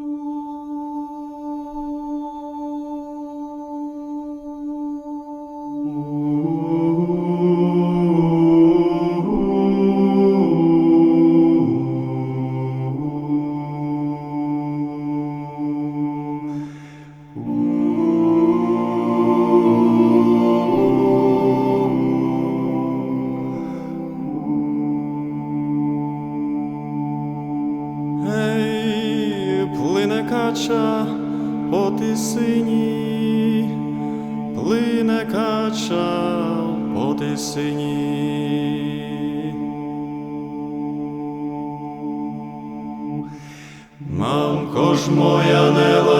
Ooh. Плине кача по тисині, плине кача по тисині. Мамко ж моя, не лай мене,